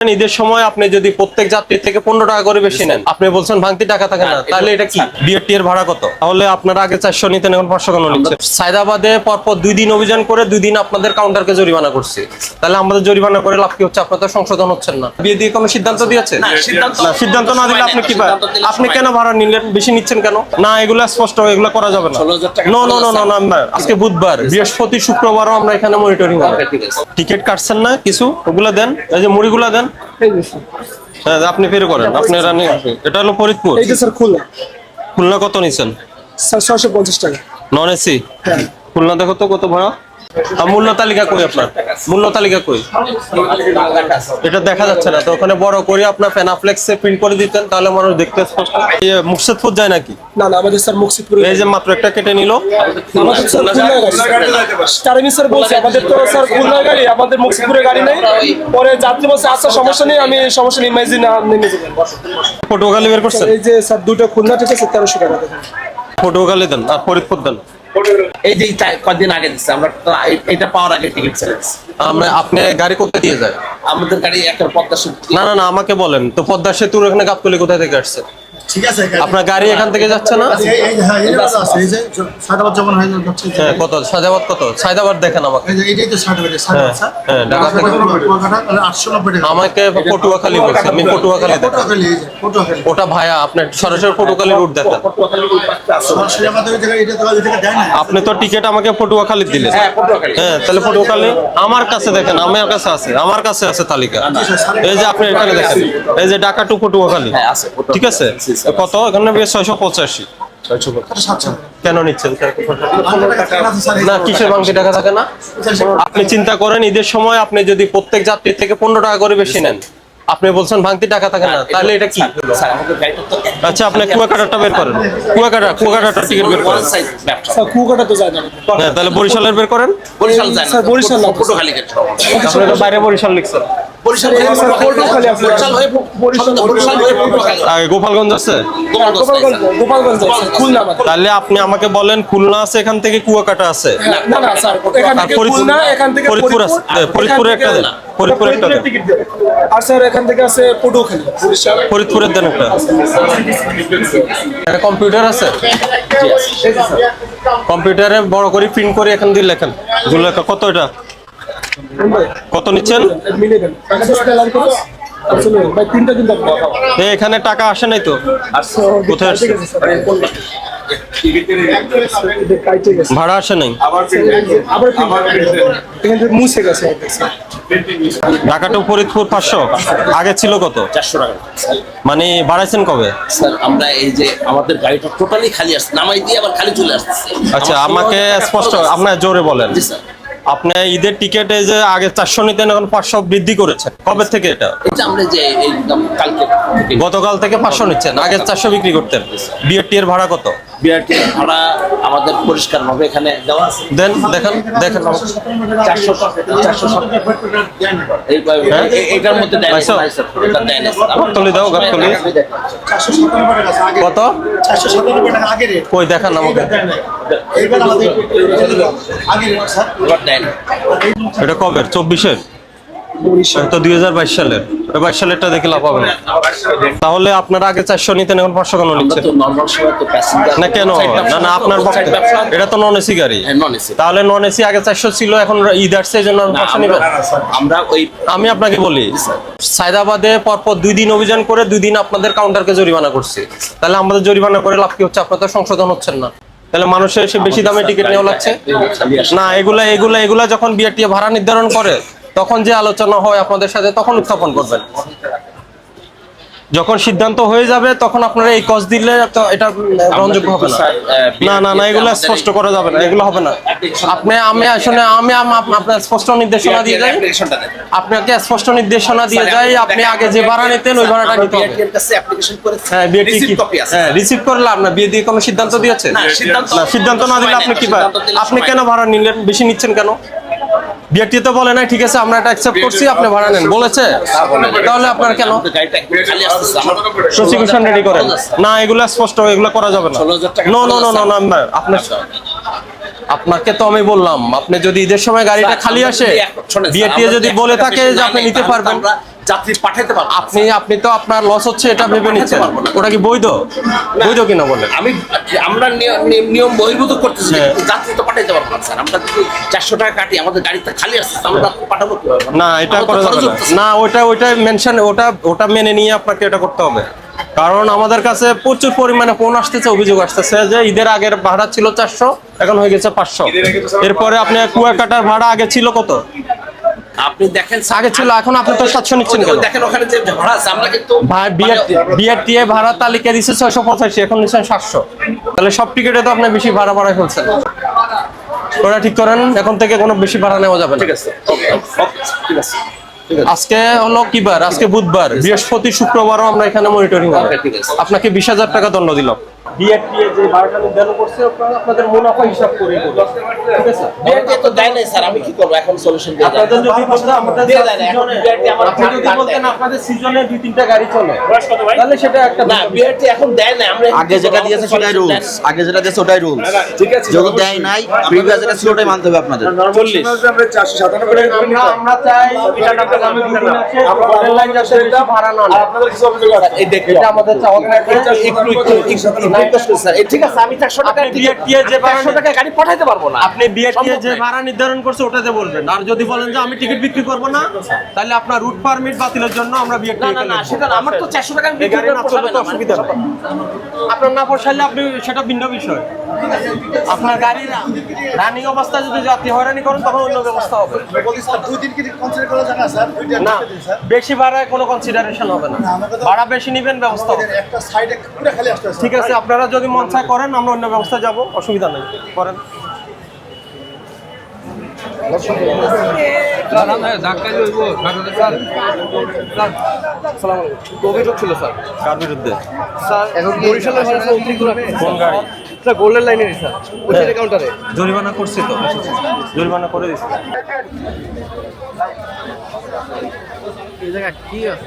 ঈদের সময় আপনি যদি প্রত্যেক যাত্রী থেকে পনেরো টাকা করে বেশি নেন। আপনি বলছেন ভাঙতি টাকা থাকে না হ্যাঁ, তাহলে এটা কি? বিএটি এর ভাড়া কত? তাহলে আপনারা আগে চারশো নিতেন এখন পাঁচশো কেন নিচ্ছেন? সায়দাবাদে পরপর দুই দিন অভিযান করে দুই দিন আপনাদের কাউন্টারকে জরিমানা করছে। তাহলে আমাদের জরিমানা করে লাভ কি হচ্ছে? আপনাদের সংশোধন হচ্ছেন না। বিয়ে দিয়ে কোনো সিদ্ধান্ত দিয়েছে না, সিদ্ধান্ত- না দিলে আপনি কি আপনি কেন ভাড়া নিলেন? বেশি নিচ্ছেন কেন? না এগুলো স্পষ্ট এগুলো করা যাবে না। 16,000 টাকা নো নো নো আছে। নো আজকে বুধবার বৃহস্পতি শুক্রবারও আমরা এখানে মনিটরিং আছে। টিকিট কাটছেন না কিছু? ওগুলা দেন এই যে মুড়িগুলা দেন। হ্যাঁ আপনি ফের করেন। আপনি রানি এটা হলো ফরিদপুর? এইটা স্যার খুলনা। খুলনা কত নিছেন? স্যার ছয়শো পঞ্চাশ টাকা। Non AC? হ্যাঁ। খুলনা দেখো তো কত ভাড়া? মূল্য তালিকা কই আপনার? মূল্য তালিকা কই? এটা দেখা যাচ্ছে না। তো ওখানে বড় করে আপনার ফেনাফ্লেক্সে প্রিন্ট করে দিতেন তাহলে মানুষ দেখতে স্পষ্ট। এই মুর্শিদপুর যায় নাকি? না না আমাদের স্যার মুকসিদপুরে এই যে মাত্র একটা কেটে নিল। আমাদের স্যার খুলনা গাড়ি তারিমি স্যার বলছে আমাদের তো স্যার খুলনা গাড়ি আমাদের মুকসিদপুরে গাড়ি নেই। পরে যাত্রী বলছে আচ্ছা সমস্যা নেই আমি সমস্যা নেই ইমার্জি না নেমে যাবেন পটুয়াখালী বের করছেন? এই যে স্যার দুটো খুলনা ঠিক আছে তেরোশো টাকা পটুয়াখালী দেন আর ফরিদপুর দেন। এই যে কদিন আগে দিচ্ছে আমরা এটা পাওয়ার আগে টিকিট ছেড়েছি আমরা আপনি গাড়ি কোথায় দিয়ে যায়? আমাদের গাড়ি একটা পদ্মা সেতু। না না না আমাকে বলেন। তো পদ্মা সেতুর এখানে গাবতলি কোথায় থেকে আসছে? ঠিক আছে আপনার গাড়ি এখান থেকে যাচ্ছে না? এই এই যে, হ্যাঁ এই যে আছে এই যে সাদাবাদ যখন হয়ে যাচ্ছে এই যে- হ্যাঁ কত? সাজাবাদ কত? সাজাবাদ দেখেন আমাকে। এই যে এটাই তো সাদাবাদ সাদাবাদ স্যার হ্যাঁ, ঢাকা থেকে। কুয়াকাটা তাহলে 890 টাকা। আমাকে পটুয়াখালী বলছে আমি পটুয়াখালী দেখান পটুয়াখালী এই যে পটুয়াখালী। ওটা ভাইয়া আপনি সরাসরি পটুয়াখালী রুট দেখেন। আপনি তো টিকিট আমাকে পটুয়াখালী দিলেন। হ্যাঁ হ্যাঁ তাহলে পটুয়াখালী আমার কাছে দেখেন আমার কাছে আছে আমার কাছে আছে তালিকা। এই যে আপনি এখানে দেখেন এই যে ঢাকা টু পটুয়াখালী। হ্যাঁ আছে পটুয়াখালী। ঠিক আছে। কত? এখানে বেশ ছয়শো পঁচাশি। কেন নিচ্ছেন? না কিসের বাংকি টাকা থাকে না? আপনি চিন্তা করেন ঈদের সময় আপনি যদি প্রত্যেক যাত্রী থেকে পনেরো টাকা করে বেশি নেন। আপনি বলছেন ভাঙতি টাকা থাকে না তাহলে এটা কি? আচ্ছা আপনি কুয়াকাটাটা বের করেন। কুয়াকাটা কুয়াকাটাটা টিকিট বের করেন। কুয়াকাটা তো যায় না। হ্যাঁ তাহলে বরিশালের বের করেন। বরিশাল যায় না বরিশাল না। পটুয়াখালী গেট আপনি তো বাইরে বরিশাল লিখছেন। গোপালগঞ্জ আছে? তাহলে আপনি আমাকে বলেন খুলনা আছে এখান থেকে কুয়াকাটা আছে? না না স্যার এখান আর থেকে ফরিদপুর- খুলনা এখান থেকে ফরিদপুর আছে। ফরিদপুরে একটা দেন। ফরিদপুরে একটা দেন। আর স্যার এখান থেকে আছে পটুয়াখালী। ফরিদপুরের দেন একটা। একটা কম্পিউটার আছে? কম্পিউটারে বড় করে প্রিন্ট করে এখান দিয়ে লেখেন। লেখা কত এটা? কত নিচ্ছেন? এখানে টাকা আসে নাই তো। কোথায় আসছে? ভাড়া আসে নাই? আবার মুছে গেছে ঢাকা টু ফরিদপুর পাঁচশো। আগে ছিল কত? চারশো টাকা মানে বাড়াইছেন কবে? স্যার আমরা এই যে আমাদের গাড়িটা টোটালি খালি আসছে নামাই দিয়ে আবার খালি চলে আসছে। আচ্ছা আমাকে স্পষ্ট আপনার জোরে বলেন। জি স্যার। আপনি ঈদের টিকেটে যে আগে চারশো নিতেন এখন পাঁচশো বৃদ্ধি করেছেন কবে থেকে এটা? এই আমরা যে গতকাল থেকে পাঁচশো নিচ্ছেন আগে চারশো বিক্রি করতেন। বিয়ের এর ভাড়া কত? বিআরটি ভাড়া আমাদের পরিষ্কার ভাবে এখানে দেওয়া আছে। দেন দেখেন দেখেন চারশো চারশো হ্যাঁ? এইটার মধ্যে। গাবতলি দাও, গাবতলি। 497 টাকা আছে আগে। কত? 497 টাকা আগে কই দেখান আমাকে। এটা কবে চব্বিশের? তো দুই হাজার বাইশ সালের। বাইশ সালেরটা দেখে লাভ হবে না। তাহলে আপনারা আগে চারশো নিতেন এখন পাঁচশো কেন নিচ্ছেন? তো normal সময় তো passenger- না কেন? না না আপনার পক্ষে। এটা তো নন এসি গাড়ি। হ্যাঁ, তাহলে নন এসি আগে চারশো ছিল এখন ঈদ আসছে এই জন্য পাঁচশো নিবেন? আমরা ওই আমি আপনাকে বলি সায়দাবাদে পরপর দুই দিন অভিযান করে দুই দিন আপনাদের কাউন্টারকে জরিমানা করছি। তাহলে আমাদের জরিমানা করে লাভ কি হচ্ছে? আপনাদের সংশোধন হচ্ছেন না। তাহলে মানুষের এসে বেশি দামে টিকিট নেওয়া লাগছে? না এগুলা এগুলা এগুলা যখন বিআরটি ভাড়া নির্ধারণ করে তখন যে আলোচনা হয় আপনাদের সাথে তখন উত্থাপন করবেন। যখন সিদ্ধান্ত হয়ে যাবে তখন আপনারা এই কজ দিলে তো এটা গ্রহণযোগ্য হবে না। না না না এগুলো স্পষ্ট করা যাবে না এগুলো হবে না। আপনি আমি আসলে আমি আপনার স্পষ্ট নির্দেশনা দিয়ে যাই। আপনাকে স্পষ্ট নির্দেশনা দিয়ে যাই আপনি আগে যে ভাড়া নিতেন ওই ভাড়াটা নিতে হবে। হ্যাঁ বিয়েটি কি হ্যাঁ রিসিভ করলে আপনার বিয়ে দিয়ে কোনো সিদ্ধান্ত দিয়েছে? না, সিদ্ধান্ত- না সিদ্ধান্ত না দিলে আপনি কি আপনি কেন ভাড়া নিলেন? বেশি নিচ্ছেন কেন? বিয়েটি তো বলে নাই ঠিক আছে আমরা এটা অ্যাকসেপ্ট করছি আপনি ভাড়া নেন। বলেছে? তাহলে আপনার কেন? প্রসিকিউশন রেডি করেন। না এগুলো স্পষ্ট এগুলো করা যাবে না। নো নো নো নো না আপনার আপনাকে তো আমি বললাম আপনি যদি ঈদের সময় গাড়িটা খালি আসে আমরা যদি বলে থাকে যে আপনি নিতে পারবেন। যাত্রী পাঠাইতে পারব। আপনি আপনি তো আপনার লস হচ্ছে এটা ভেবে পাঠাতে নিচ্ছেন। পারব না। ওটা কি বৈধ? বৈধ কিনা বলেন? আমি আমরা নিয়- নিয়- নিয়ম বহির্ভূত করতেছি হ্যাঁ। যাত্রী তো পাঠাইতে পারব না স্যার। আমরা যদি চারশো টাকা কাটি আমাদের গাড়িতে খালি আসছে আমরা পাঠাবো না এটা করা যাবে না। ওটা ওইটা মেনশন ওটা ওটা মেনে নিয়ে আপনাকে এটা করতে হবে। কারণ আমাদের কাছে প্রচুর পরিমাণে ফোন আসতেছে অভিযোগ আসতেছে যে ঈদের আগের ভাড়া ছিল চারশো এখন হয়ে গেছে পাঁচশো। এরপরে আপনি কুয়াকাটার ভাড়া আগে ছিল কত? আপনি দেখেন আগে ছিল, এখন আপনি তো 700 নিচ্ছেন কেন? দেখেন ওখানে যে ভাড়া আছে আমরা কিন্তু ভাই বিআরটিএ ভাড়া তালিকা এখন নিচ্ছেন সাতশো। তাহলে সব টিকিটে তো আপনি বেশি ভাড়া বাড়ায় ফেলছেন। ওটা ঠিক করেন এখন থেকে কোনো বেশি ভাড়া নেওয়া যাবে না। ঠিক আছে ঠিক আছে আজকে হলো কি বার? আজকে বুধবার বৃহস্পতি শুক্রবারও আমরা এখানে মনিটরিং হবে। আপনাকে বিশ হাজার টাকা দণ্ড দিলাম। বিআরটিএ যে ভাড়াটা নির্ধারণ করছে আপনাদের মুনাফা হিসাব করে ঠিক আছে বিআরটি তো দেয় নাই স্যার আমি কি করব এখন সলিউশন দিয়ে আপনাদের যদি বলতেন আমাদের দিয়ে দেয় না, এখন BRT আমার আপনি যদি বলতেন আপনাদের সিজনে দুই তিনটা গাড়ি চলে তাহলে সেটা একটা না বিআরটি এখন দেয় না আমরা আগে যেটা দিয়েছে সেটাই রুলস আগে যেটা দিয়েছে ওটাই রুলস ঠিক আছে যেহেতু দেয় নাই প্রিভিয়াস যেটা ছিল ওটাই মানতে হবে আপনাদের চল্লিশ আমরা চারশো সাতানব্বই টাকা করে আমরা আমরা চাই এটা আপনাদের আমি দুদিন আছে, পরের লাইন যাতে বেশি ভাড়া না আপনাদের কিছু অভিযোগ আছে এই দেখুন এটা আমাদের চাওয়া থাকে একটু একটু একটু রিকোয়েস্ট স্যার। ঠিক আছে আমি চারশো টাকা যে ভাড়া চারশো টাকা গাড়ি পাঠাইতে পারব না। আপনি বিআরটিএ সম্ভব যে ভাড়া নির্ধারণ করছে ওটাতে বলবেন। আর যদি বলেন যে আমি টিকিট বিক্রি করব না তাহলে আপনার রুট পারমিট বাতিলের জন্য আমরা বিআরটিএ না না সেটা আমার তো চারশো টাকা অসুবিধা আপনার না পোষাইলে আপনি সেটা ভিন্ন বিষয়। আপনার গাড়ি রানিং অবস্থায় যদি যাত্রী হয়রানি করেন তখন অন্য ব্যবস্থা হবে। না বেশি ভাড়ায় কোনো কনসিডারেশন হবে না। ভাড়া বেশি নেবেন ব্যবস্থা হবে। আমাদের একটা সাইডে পুরো খালি আসতে ঠিক আছে আপনারা যদি মন চায় করেন আমরা অন্য ব্যবস্থা যাব অসুবিধা নেই। করেন। অভিযোগ ছিল স্যার। কার বিরুদ্ধে? স্যার এখন বরিশালের অতিরিক্ত কোন গাড়ি? স্যার গোল্ডেন লাইনের স্যার ওই কাউন্টারে জরিমানা করছে তো। জরিমানা করে দিচ্ছে এই জায়গা কি আছে?